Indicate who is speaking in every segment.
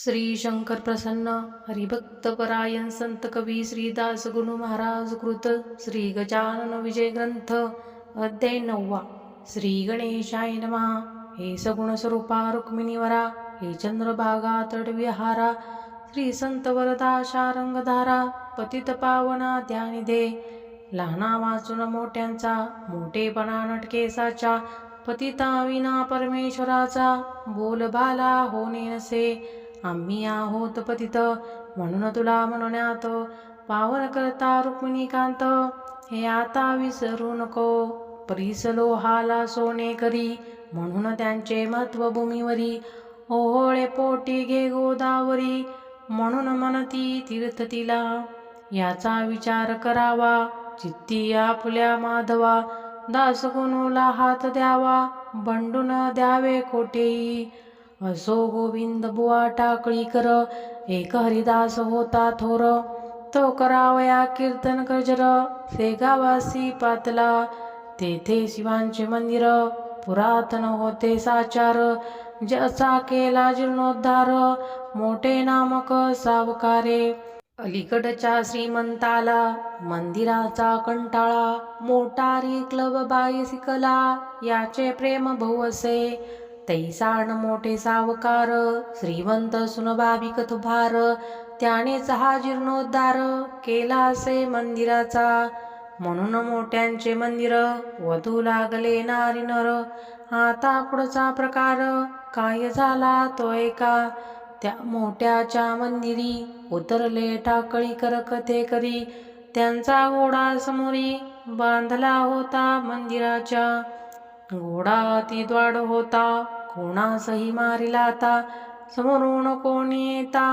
Speaker 1: श्री शंकर प्रसन्न हरिभक्त परायण संत कवी श्रीदास गुरु महाराज कृत श्री गजानन विजय ग्रंथ अध्याय नववा. श्री गणेशाय नमः. हे सगुण स्वरूपा रुक्मिणीवरा हे चंद्रभागा तडविहारा. श्री संत वरदा शारंगधारा. पतित पावना ध्यानिधे लहाना वाचून मोठ्यांचा मोठेपणा नटकेसाचा. पतिता विना परमेश्वराचा. बोलबाला होणे नसे. आम्ही आहोत पतित म्हणून तुला म्हणण्यात पावन करता रुक्मिणीकांत हे आता विसरू नको. परिस लोहाला सोने करी म्हणून त्यांचे महत्त्व भूमीवरी ओहोळे पोटी घे गोदावरी म्हणून म्हणती तीर्थ तिला. याचा विचार करावा चित्ती आपल्या माधवा दासगुणूला हात द्यावा बंडून द्यावे कोठेही. असो गोविंद बुवा टाकळी कर एक हरिदास होता थोर तो करावया कीर्तन गजर से गावासी पातला तेथे शिवांचे मंदिर पुरातन होते साचार जसा केला जीर्णोद्धार मोठे नामक सावकारे. अलीकडच्या श्रीमंताला मंदिराचा कंटाळा मोटारी क्लब बाई शिकला याचे प्रेम भवसे. तैसाण मोठे सावकार श्रीमंत सुनबाबी भार त्यानेच हा जीर्णोद्धार केला असे मंदिराचा. म्हणून मोठ्यांचे मंदिर वधू लागले नारी नर. आता पुढचा प्रकार काय झाला तो एका? त्या मोठ्याच्या मंदिरी उतरले टाकळी कर कथे करी त्यांचा घोडा समोरी बांधला होता मंदिराच्या. घोडा अति द्वाड होता. कोणासही मारिला आता? समोरून कोणी येता?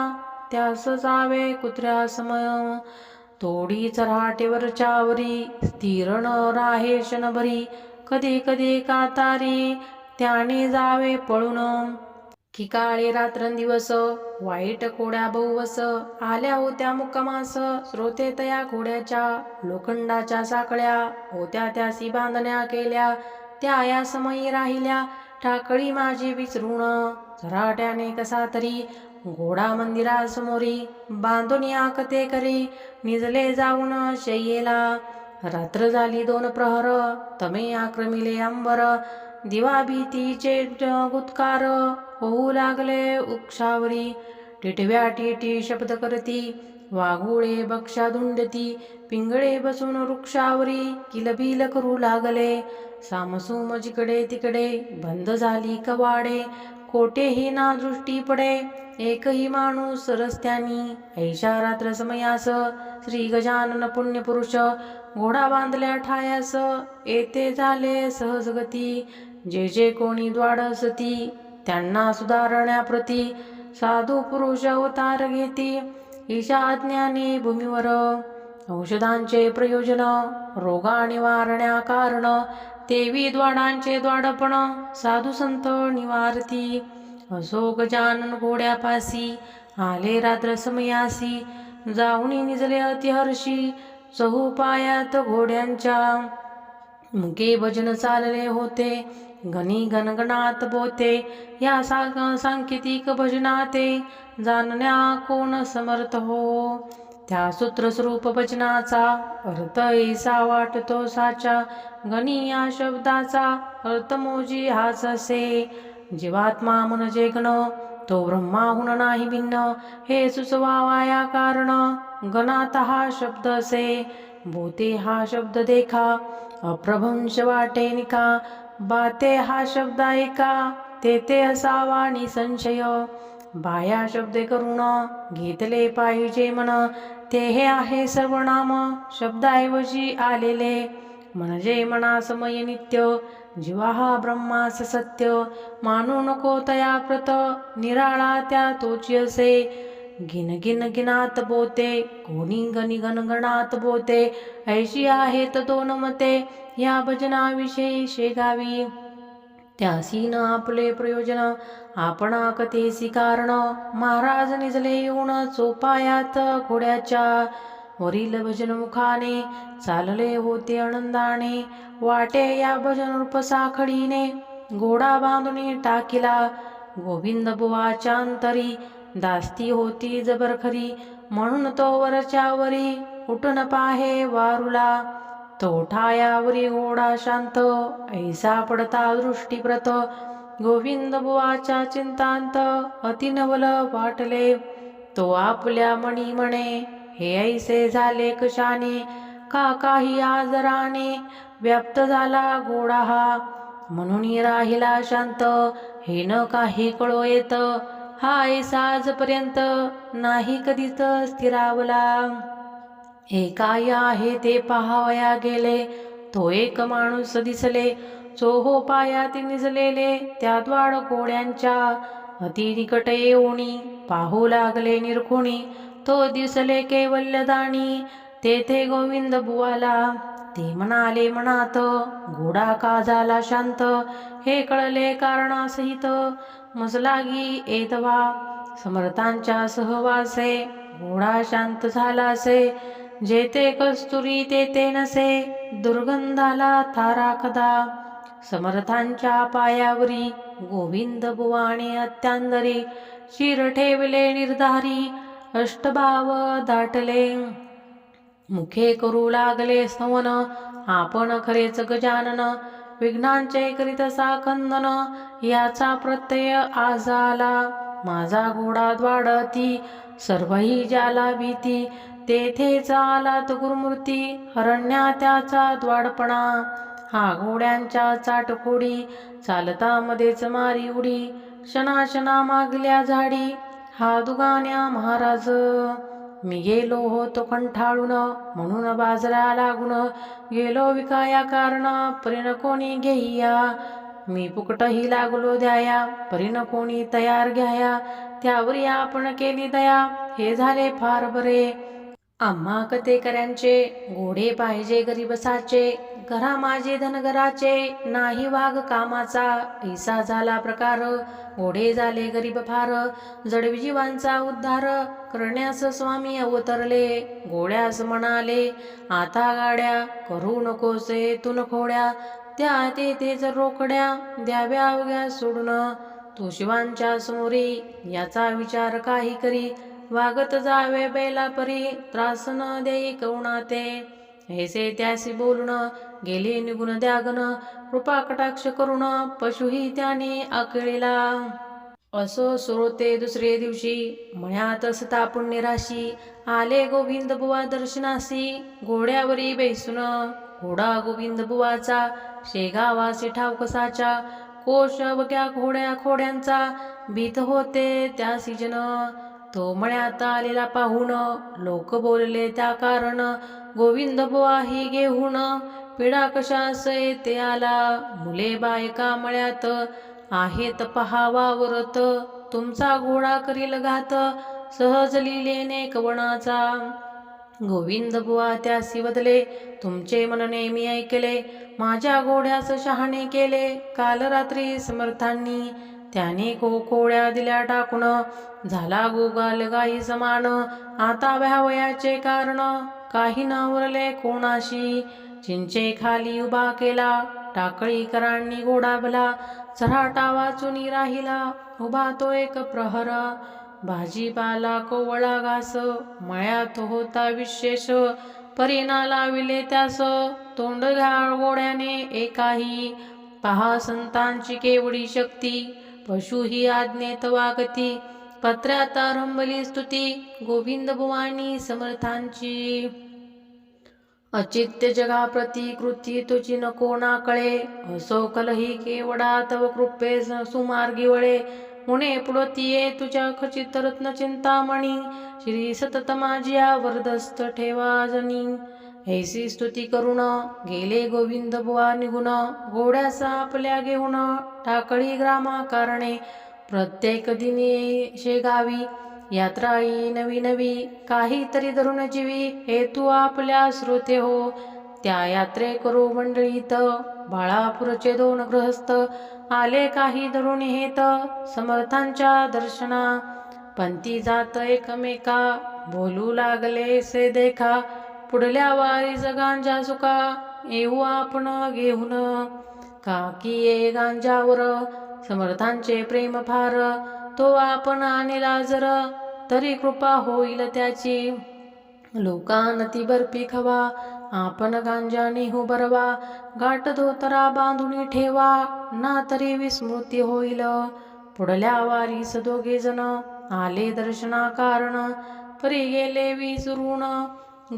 Speaker 1: त्यास जावे कुत्र्या समय तोडी चराटेवरच्यावरी स्थिर न राहे क्षणभरी. कधी कधी कातारी त्याने जावे पळून. की काळे रात्रंदिवस वाईट कोड्या बहुवस. आल्या होत्या मुक्कामास श्रोते तया घोड्याच्या लोखंडाच्या साकळ्या होत्या त्यासी बांधण्या केल्या त्या या समयी राहिल्या. टाकळी माझी विसरून. झराट्याने कसा तरी घोडा मंदिरासमोरी बांधून आकते करी. निजले जाऊन शय्येला रात्र झाली दोन प्रहर. तमे आक्रमिले अंबर. दिवा भीतीचे गुत्कार. होऊ लागले उक्षावरी टिटव्या टिटी शब्द करती. वाघुळे बक्षा धुंडती पिंगळे बसून वृक्षावरी किलबिल करू लागले. सामसूम जिकडे तिकडे बंद झाली कवाडे कोठेही ना दृष्टी पडे. एकही माणूस रस्त्यानी ऐशा रात्र समयास श्री गजानन पुण्यपुरुष घोडा बांधल्या ठायास येते झाले सहजगती. जे जे कोणी द्वाड असती त्यांना सुधारण्याप्रती साधू पुरुष अवतार घेती. ईशा आज्ञाने भूमीवर औषधांचे प्रयोजन रोगा निवारण्या कारण देवी द्वाडांचे द्वाडपण साधू संत निवारती असो गजानन घोड्यापासी आले रात्र समयासी जाऊनी निजले अतिहर्षी चहू पायात घोड्यांच्या मुके भजन चालले होते गणी गणगणात बोते या सा सांकेतिक भजनाते जाणण्या कोण समर्थ हो? त्या सूत्रस्वरूप वचनाचा अर्थ ऐसा वाटतो साचा. गणी या शब्दाचा अर्थ मोजी हाच असे. जीवात्मा म्हणजे गण तो ब्रह्माहून नाही भिन्न. हे सुचवावाया कारण गणात हा शब्द असे. बोते हा शब्द देखा अप्रभंश वाटे निका. बाते हा शब्द ऐका तेथे असावा निसंशय. बाया शब्द करुण घेतले पाहिजे मन ते हे आहे सर्वनाम शब्दाऐवजी आलेले. म्हणजे मना समय नित्य जीवाहा ब्रह्मास सत्य. मानू नको तया प्रत निराळा त्या तोची असे. गिन गिन गिनात बोते कोणी गणी गणगणात बोते. ऐशी आहेत दोन मते या भजनाविषयी शेगावी. त्यासी न आपले प्रयोजन आपणाक तेसी कारण. महाराज निजले येऊन चोपायात घोड्याच्या. वरील भजन मुखाने चालले होते आनंदाने. वाटे या भजन रूप साखळीने घोडा बांधून टाकिला. गोविंद बुवाच्या अंतरी दास्ती होती जबरखरी म्हणून तो वरच्या वरी उठून पाहे वारुला. तो ठायावरी घोडा शांत ऐसा पडता दृष्टीप्रत गोविंद बुवाच्या चिंतांत अतिनवल वाटले तो आपल्या मणी म्हणे हे ऐसे झाले कशाने का काही आजराने व्याप्त झाला गोडा हा म्हणून राहिला शांत हे न काही कळो येत हा ऐसा आजपर्यंत नाही कधीच स्थिरावला हे काय आहे ते पाहावया गेले. तो एक माणूस दिसले. चोहो पायात निजलेले त्या द्वाड कोड्यांच्या अतिरिकट येऊनी पाहू लागले निरखुणी. तो दिसले केवल्यदाणी तेथे गोविंद बुवाला. ते म्हणाले म्हणात घोडा का झाला शांत? हे कळले कारणासहित. मजलागी एतवा समर्थांच्या सहवासे घोडा शांत झाला असे. जेथे कस्तुरी तेथे नसे दुर्गंधाला थारा कदा समर्थांच्या पायावरी गोविंद बुवाने अत्यांदरी. शिर ठेवले निर्धारी अष्टभाव दाटले. मुखे करू लागले स्तवन आपण खरेच गजानन. विघ्नांचे करीत साखंदन याचा प्रत्यय आज आला माझा घोडा द्वाडती सर्वही ज्याला भीती तेथे चालत गुरुमूर्ती हरण्या त्याचा द्वाडपणा. हा घोड्यांच्या चाटकोडी चालता मध्येच मारी उडी शनाशना मागल्या झाडी हा दुगाण्या महाराज. मी गेलो होतो कंठाळून म्हणून बाजरा लागून गेलो विकाया कारण परिण कोणी घेईया. मी फुकटही लागलो द्याया परीन कोणी तयार घ्याया त्यावर आपण केली दया हे झाले फार बरे. आम्हा कथेकऱ्यांचे घोडे पाहिजे गरीबसाचे घरा माझे धनगराचे नाही वाघ कामाचा ऐसा झाला प्रकार घोडे झाले गरीब फार जडविजीवांचा उद्धार करण्यास स्वामी अवतरले घोड्यास म्हणाले आता गाड्या करू नकोसे तुन खोड्या त्या तेथेच रोकड्या द्याव्या अवघ्या सोडून तो शिवांच्या समोरी याचा विचार काही करी वागत जावे बैला परी त्रास न देई कवणा ते. ऐसे त्यासी बोलून गेले निघून द्यागन कृपा कटाक्ष करून पशुही त्याने आकळीला. असो सुरोते दुसरे दिवशी मळ्यात असता निराशी आले गोविंद बुवा दर्शनासी घोड्यावरी बैसून. घोडा गोविंद बुवाचा शेगावासी ठावकसाच्या कोश बग्या घोड्या खोड्यांचा भीत होते त्या सिजन. तो मळ्यात आलेला पाहून लोक बोलले त्या कारण गोविंद बुवा ही घेऊन पिढा कशास येते आला? मुले बायका मळ्यात आहेत पहावा वरत तुमचा घोडा करील घात सहज लिहिले कवणाचा गोविंद बुवा त्यासी बदले तुमचे मन नेहमी ऐकले माझ्या घोड्यास शहाणे केले काल रात्री समर्थांनी. त्याने कोकोळ्या दिल्या टाकून झाला गोगाल गाई समान. आता व्यावयाचे कारण काही न उरले कोणाशी. चिंचे खाली उभा केला टाकळीकरांनी घोडा भला चराटा वाचून राहिला उभा तो एक प्रहर. भाजीपाला कोवळा घास मळ्यात होता विशेष. परिणा लाविले त्यास तोंड घाळ गोड्याने एकाही. पहा संतांची केवढी शक्ती पशु ही आज्ञेत वागती. पत्रात आरंभली स्तुती गोविंद भुवानी समर्थांची. अचित्य जगा प्रतिकृती तुझी नको ना कळे असो कलही केवडा तव कृपे सुमार्गी वळे. मुने पुढतीये तुझ्या खचित रत्न चिंतामणी श्री सतत माझ्या वरदस्त ठेवा जनी. ऐसी स्तुती करुण गेले गोविंद बुवा निघून. घोड्याचा आपल्या घेऊन टाकळी ग्रामा कारणे प्रत्येक दिनी शेगावी यात्रा नवी नवी. काहीतरी धरून जीवी हे तू आपल्या श्रोते हो. त्या यात्रे करू मंडळीत बाळापूरचे दोन गृहस्थ आले काही धरून हेत. समर्थांच्या दर्शना. पंथी जात एकमेका. बोलू लागले से देखा. पुढल्या वारी गांजा सुका. येऊ आपण घेऊन. काकी ये गांजावर. समर्थांचे प्रेम फार. तो आपण आणला जर. तरी कृपा होईल त्याची. लोकांती बर्फी खवा. आपण गांजा नेहू बरवा गाठ धोतरा बांधून ठेवा ना तरी विस्मृती होईल. पुढल्या वारीस दोघे जण आले दर्शना कारण परी गेले विसरून.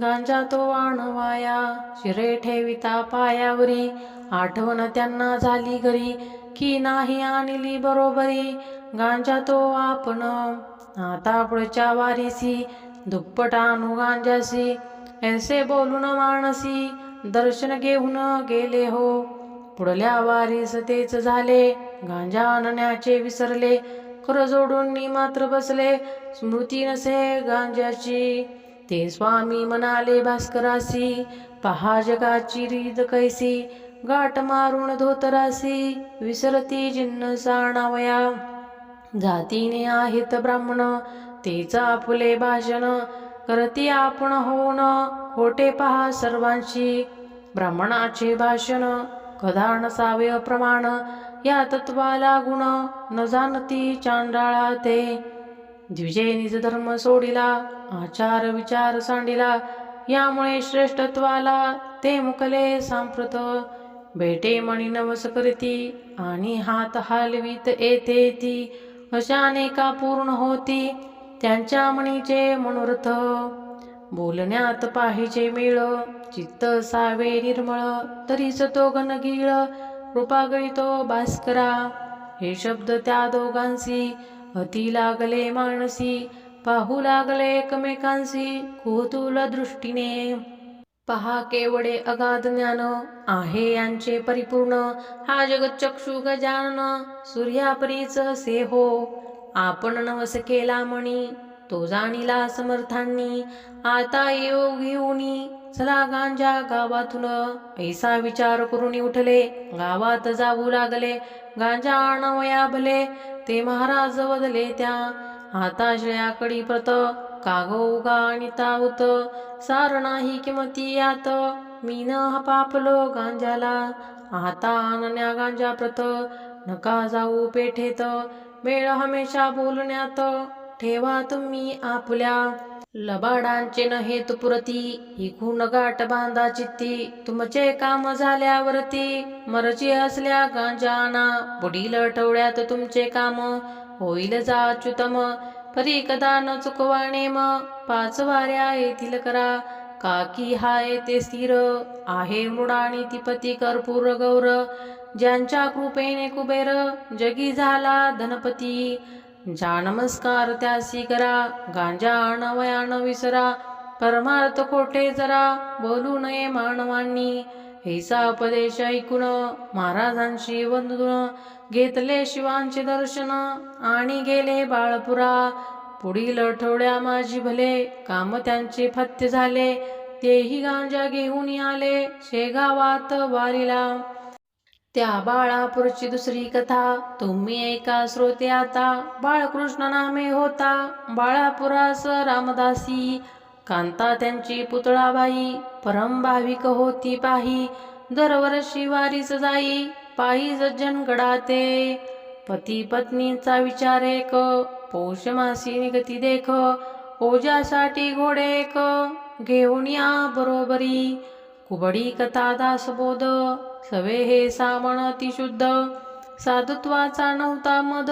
Speaker 1: गांजा तो आणवाया शिरे ठेविता पायावरी. आठवण त्यांना झाली घरी की नाही आणली बरोबरी. गांजा तो आपण आता पुढच्या वारीसी दुप्पट आणू गांजासी. ऐसे बोलून माणसी दर्शन घेऊन गेले हो. पुढल्या वारीस तेच झाले गांजा आणण्याचे विसरले कर जोडून मी मात्र बसले स्मृती नसे गांजाची ते स्वामी म्हणाले भास्करासी पहा जगाची रीत कैसी गाठ मारून धोतरासी विसरती जिन्न साणावया. जातीने आहेत ब्राह्मण तेच आपुले भाषण करती आपण होऊन खोटे पहा सर्वांशी. ब्राह्मणाचे भाषण कदा नसावे अप्रमाण या तत्वाला गुण न जाणती चांडाळा ते. द्विजे निज धर्म सोडिला आचार विचार सांडिला यामुळे श्रेष्ठत्वाला ते मुकले सांप्रत. भेटे मणी नवस आणि हात हालवीत येते ती अशाने का पूर्ण होती? त्यांच्या मणीचे मनोरथ. बोलण्यात पाहिजे मिळ चित्त सावे निर्मळ तरीच तो गणगीळ कृपा भास्करा हे शब्द त्या दोघांसी अति लागले मानसी पाहू लागले एकमेकांसी कुतुल दृष्टीने. पहा केवडे अगाध ज्ञान आहे यांचे परिपूर्ण. हा जगत चक्षु गजानन सूर्यापरीच से हो. आपण नवस केला म्हणी तो जाणीला समर्थांनी. आता योग घेऊनी चला गांजा गावातून. ऐसा विचार करून उठले गावात जाऊ लागले. गांजा आणवया भले ते महाराज बदले त्या. हाताशयाकडी प्रत कागो उगा आणि तावत सार नाही किमती यात मी न पापलो गांजाला. आता आणण्या गांजा प्रत नका जाऊ पेठेत. वेळ हमेशा बोलण्यात ठेवा तुम्ही आपल्या. लबाडांचे न हेतु पुरती गुण गाठ बांधा चित्ती. तुमचे काम झाल्यावरती मरची असल्या गांजाना पुढील आठवड्यात तुमचे काम होईल जाच्युतम. परी कदा न चुकवाणे म पाच वाऱ्या येथील करा. काकी हाय ते स्थिर आहे मृडाणी तिपती कर्पूर गौर. ज्यांच्या कृपेने कुबेर जगी झाला धनपती. ज्या नमस्कार त्यासी करा गांजा आणवया विसरा परमार्थ खोटे जरा बोलू नये मानवांनी. हिसा उपदेश ऐकून महाराजांशी वंदून घेतले शिवांचे दर्शन आणि गेले बाळपुरा. पुढील आठवड्या माझी भले काम त्यांचे फत्य झाले तेही गांजा घेऊन आले शेगावात वारीला. त्या बाळापूरची दुसरी कथा तुम्ही ऐका श्रोते आता बाळकृष्ण नामे होता बाळापुरास रामदासी कांता त्यांची पुतळाबाई परम भाविक होती पाही दरवर्षी वारीस जाई पायी सज्जन गडाते. पती पत्नीचा विचार एक पौष मासी निगती देख ओजासाठी घोडे एक घेऊन या बरोबरी. कुबडी कथा दासबोध सवे हे सामण अतिशुद्ध. साधुत्वाचा नव्हता मद.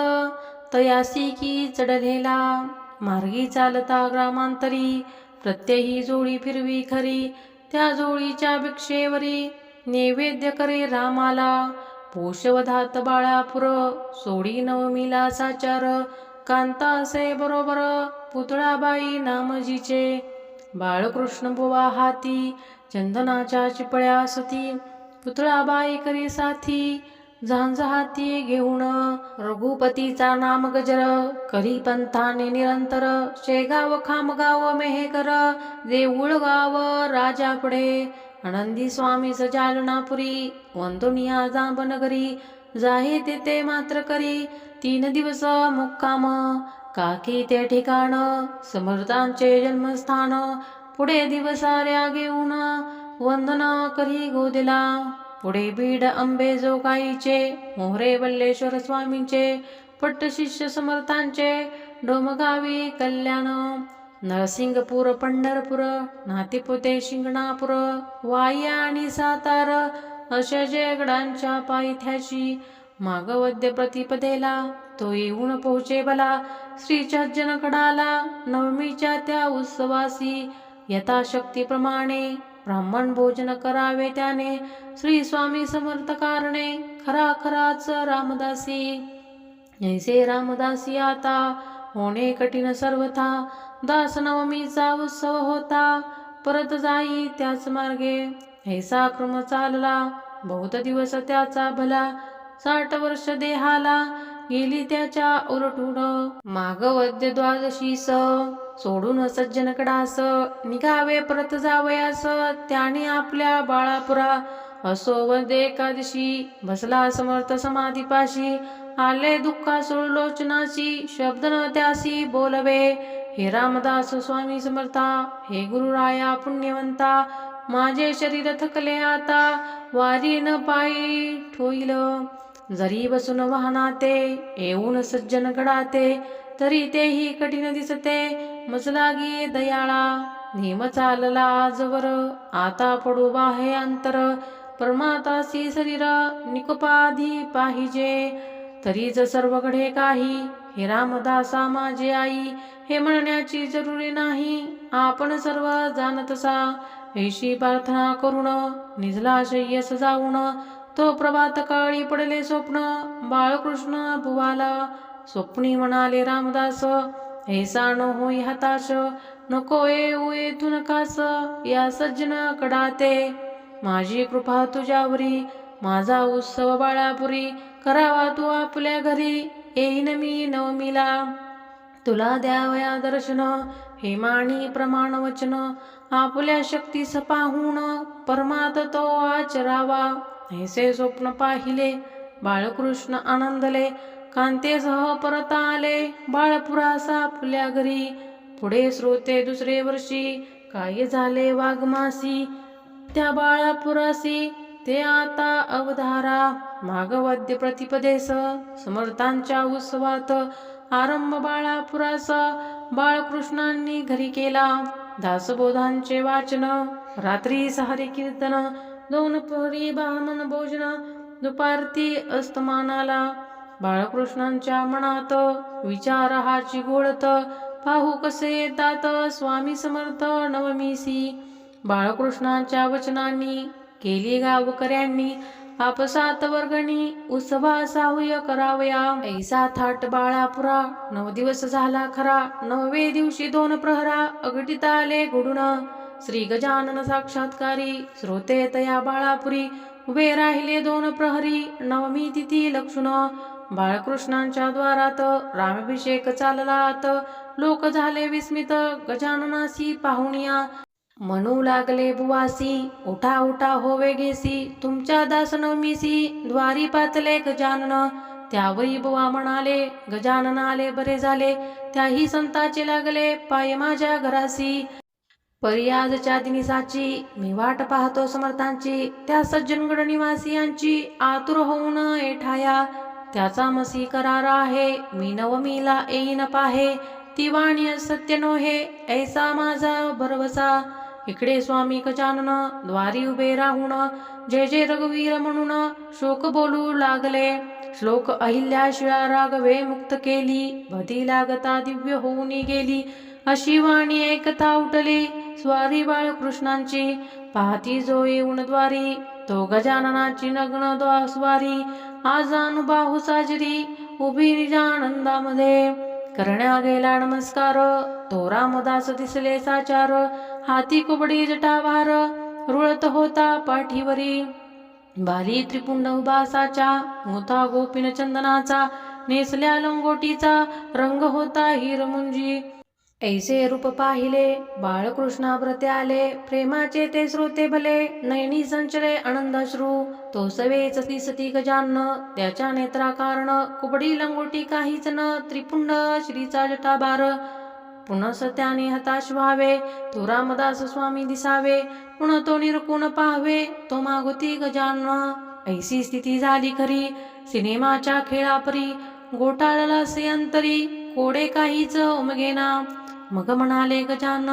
Speaker 1: तयासी की चढलेला. मार्गी चालता ग्रामांतरी. प्रत्ययी जोडी फिरवी खरी. त्या जोडीच्या भिक्षेवरी नैवेद्य करे रामाला. पोषवधात बाळापुर सोडी नवमीला साचार. कांता असे बरोबर पुतळाबाई नामजीचे. बाळकृष्ण बुवा हाती चंदनाच्या चिपळ्या सती. पुतळाबाई करी साथी झांज हाती घेऊन रघुपतीचा नाम गजर. करी पंथाने निरंतर शेगाव खामगाव मेहेकर. देऊळ गाव राजापुढे आनंदी स्वामी सजालनापुरी वंदोनिया जांबनगरी. जाहे तेथे मात्र करी तीन दिवस मुक्काम. काकी ते ठिकाण समर्थांचे जन्मस्थान. पुढे दिवसाऱ्या घेऊन वंदना करी गोदिला. पुढे बीड अंबेजोगाईचे मोहरे बल्लेश्वर स्वामींचे पट्टशिष्य समर्थांचे डोमगावी कल्याण नरसिंगपूर पंढरपूर नातेपुते शिंगणापूर वाई आणि सातार अशा जयगडांच्या पायथ्याशी मागवद्य प्रतिपदेला. तो येऊन पोहोचे बला श्रीच्या जनकडाला नवमीच्या त्या उत्सवासी यथाशक्तीप्रमाणे ब्राह्मण भोजन करावे त्याने. श्री स्वामी समर्थ कारणे. खरा खराच रामदासी. ऐसे रामदासी आता होणे कठीण सर्वथा. दासनवमीचा उत्सव होता परत जाई त्याच मार्गे. ऐसा क्रम चालला बहुत दिवस त्याचा भला. साठ वर्ष देहाला गेली त्याच्या ओरठून. माग वद्य द्वादशीस सोडून सज्जनकडास. निघावे परत जावयास. त्याने आपल्या बाळापुरा असो वद्य एकादशी बसला समर्थ समाधीपाशी. आले दुःखा लोचनाची शब्द न त्यासी बोलवे. हे रामदास स्वामी समर्था हे गुरुराया पुण्यवंता माझे शरीर थकले आता वारी न पायी ठोईल. जरी बसून वाहनाते येऊन सज्जन घडाते तरी तेही कठीण दिसते. मजलागी दयाळा नेम चालला आजवर आता पडू बाहे अंतर. परमातासी शरीर निकुपाधी पाहिजे. तरीच सर्वकडे काही हे रामदासा माझे आई. हे म्हणण्याची जरुरी नाही आपण सर्व जाणतसा ऐशी प्रार्थना करून निजला शय्यस जाऊन तो प्रभात काळी पडले स्वप्न. बाळकृष्ण भुवाला स्वप्नी म्हणाले रामदास ऐसा न होई हताश. नको येऊ येथून कास या सज्जन कडाते. माझी कृपा तुझ्यावरी. माझा उत्सव बाळापुरी. करावा तू आपल्या घरी. येईन मी नवमीला. तुला द्यावया दर्शन. हे माणी प्रमाण वचन आपल्या शक्तीस पाहून परमात तो आचरावा. ऐसे स्वप्न पाहिले बाळकृष्ण आनंदले कांतेसह परत आले बाळपुरासा आपल्या घरी. पुढे श्रोते दुसरे वर्षी काय झाले वाघमासी? त्या बाळापुरासी ते आता अवधारा. मागवद्य प्रतिपदेस समर्थांच्या उत्सवात आरंभ बाळापुरास बाळकृष्णांनी घरी केला. दासबोधांचे वाचन रात्री सहारी कीर्तन दोन बामन ब्राह्मण भोजन दुपारती अस्तमानाला. बाळकृष्णांच्या मनात विचार हा चिघोळत पाहू कसे येतात स्वामी समर्थ नवमीसी. बाळकृष्णाच्या वचनांनी केली गावकऱ्यांनी आपसात वर्गणी उत्सवा साहूय करावया. ऐसा थाट बाळापुरा नव दिवस झाला खरा. नववे दिवशी दोन प्रहरा अगटीत आले घडून श्री गजानन साक्षात्कारी श्रोते तया बाळापुरी. उभे राहिले दोन प्रहरी. नवमी तिथी लक्षुण. बाळकृष्णांच्या द्वारात रामाभिषेक चाललात लोक झाले विस्मित. गजाननासी पाहुणिया. म्हणू लागले बुवासी उठा उठा होवे वेगेसी तुमच्या दास नवमीसी द्वारी पातले गजानन. त्यावरी बुवा म्हणाले गजानन आले बरे झाले. त्याही संताचे लागले पाय माझ्या घरासी. परियाजच्या दिनिसाची मी वाट पाहतो समर्थांची त्या सज्जनगड निवासियांची आतुर होऊन एठाया त्याचा मसी करार आहे मी नवमीला येईन पाहे. ती वाणी सत्य नोहे ऐसा माझा भरवसा. इकडे स्वामी गजानन द्वारी उभे राहून जय जय रघुवीर म्हणून शोक बोलू लागले. श्लोक अहिल्याशिवाय राघवे मुक्त केली भती लागता दिव्य होऊन गेली. अशी वाणी ऐकता उठली. स्वारी बाळकृष्णांची पाहती जो येऊन द्वारी तो गजाननाची नग्न द्वा स्वारी आज बाहू साजरी उभी निजानंदामध्ये करण्या गेला नमस्कार तो रामदास दिसले साचार हाती कुबडी जटाभार रुळत होता पाठीवरी. बाली त्रिपुंड उभासाच्या मोठा गोपीन चंदनाचा नेसल्या लंगोटीचा रंग होता हिरमुंजी. ऐसे रूप पाहिले बाळकृष्णाव्रते आले प्रेमाचे ते श्रोते भले नैनी संचले आनंदाश्रू तो सवेच दिसती गजान्न त्याच्या नेत्रा कारण कुबडी लंगोटी काहीच न त्रिपुंड श्रीचा जटाभार. पुनस त्याने हताश व्हावे तो रामदास स्वामी दिसावे पुन्हा तो निरकुण पाहावे तो मागुती गजान्न. ऐसी स्थिती झाली खरी सिनेमाच्या खेळापरी गोटाळला से अंतरी कोडे काहीच उमगेना. मग म्हणाले गजान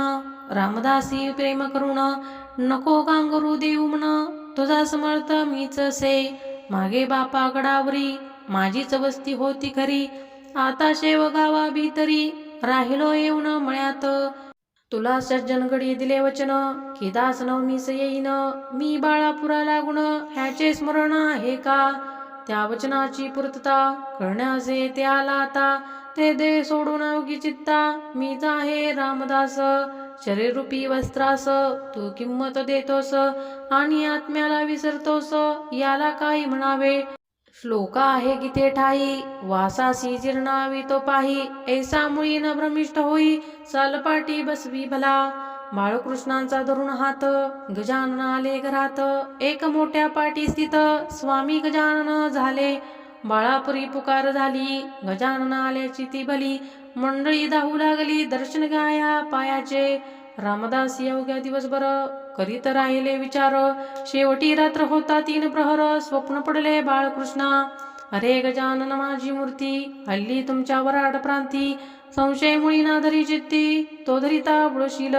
Speaker 1: रामदासी प्रेम करुण नको गांगरू देऊ म्हण. तुझा समर्थ मीच असे. मागे बापा गडावरी माझीच वस्ती होती खरी. आता शेव गावा भीतरी राहिलो येऊन मळ्यात. तुला सज्जनगडी दिले वचन. की दास नवमीस येईन. मी बाळापुरा लागून ह्याचे स्मरण आहे का? त्या वचनाची पूर्तता करण्याचे ते आला आता. ते दे सोडून अवघी चित्ता. मीच आहे रामदास. शरीरूपी वस्त्रास. तू किंमत देतोस. आणि आत्म्याला विसरतोस. याला काही म्हणावे. श्लोक आहे गीते ठाई. वासासी जीर्णावी तो पाही. ऐसा मुळी न भ्रमिष्ट होई सालपाटी बसवी भला. बाळकृष्णांचा धरून हात. गजानन आले घरात. एक मोठ्या पाटी स्थित. स्वामी गजानन झाले. बाळापुरी पुकार झाली गजानन आल्याची ती भली मंडळी धावू लागली दर्शन घ्याया पायाचे. रामदास अवघ्या दिवसभर करीत राहिले विचार. शेवटी रात्र होता तीन प्रहर स्वप्न पडले बाळकृष्णा. अरे गजानन माझी मूर्ती हल्ली तुमच्या वराड प्रांती. संशय मुळी ना धरी चित्ती तो धरिता बुळशील.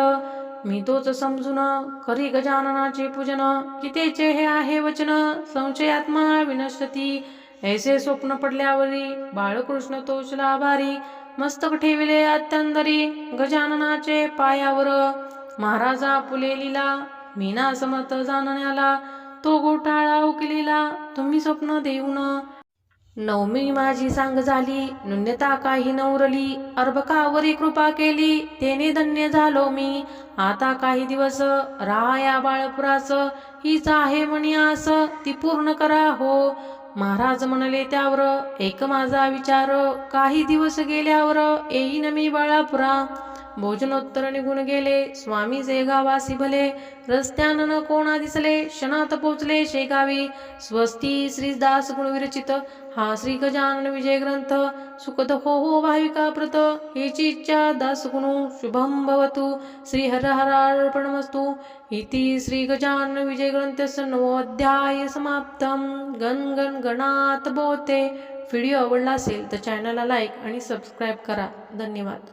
Speaker 1: मी तोच समजून करी गजाननाचे पूजन. कितेचे हे आहे वचन? संशयात्मा विनशती ऐसे स्वप्न पडल्यावरी बाळकृष्ण तोचला आभारी मस्तक ठेविले अत्यंतरी गजाननाचे पायावर. महाराजा फुलेलीला मीना समर्थ जाणण्याला तो गोठाळा उकलीला तुम्ही स्वप्न देऊन. नवमी माझी सांग झाली नुन्यता काही नवरली अर्भकावरी कृपा केली तेने धन्य झालो मी. आता काही दिवस राया बाळपुरास हीच आहे म्हणी आस ती पूर्ण करा हो. महाराज म्हणले त्यावर एक माझा विचार. काही दिवस गेल्यावर येईन मी बाळापुरा. भोजनोत्तर निघून गेले. स्वामी जे गावासी भले रस्त्यानं न कोणा दिसले क्षणात पोचले शेगावी. स्वस्ती श्रीदास गुण विरचित. हा श्री गजानन विजय ग्रंथ. सुखद हो हो भाविका प्रत. हेची इच्छा दास गुणू शुभम भवतु. श्री हर हरार्पणमस्तु इति श्री गजानन विजय ग्रंथस्य नवोध्याय समाप्तम। गण गण गणात बोते व्हिडिओ आवडला असेल तर चॅनलला लाईक आणि सबस्क्राईब करा. धन्यवाद.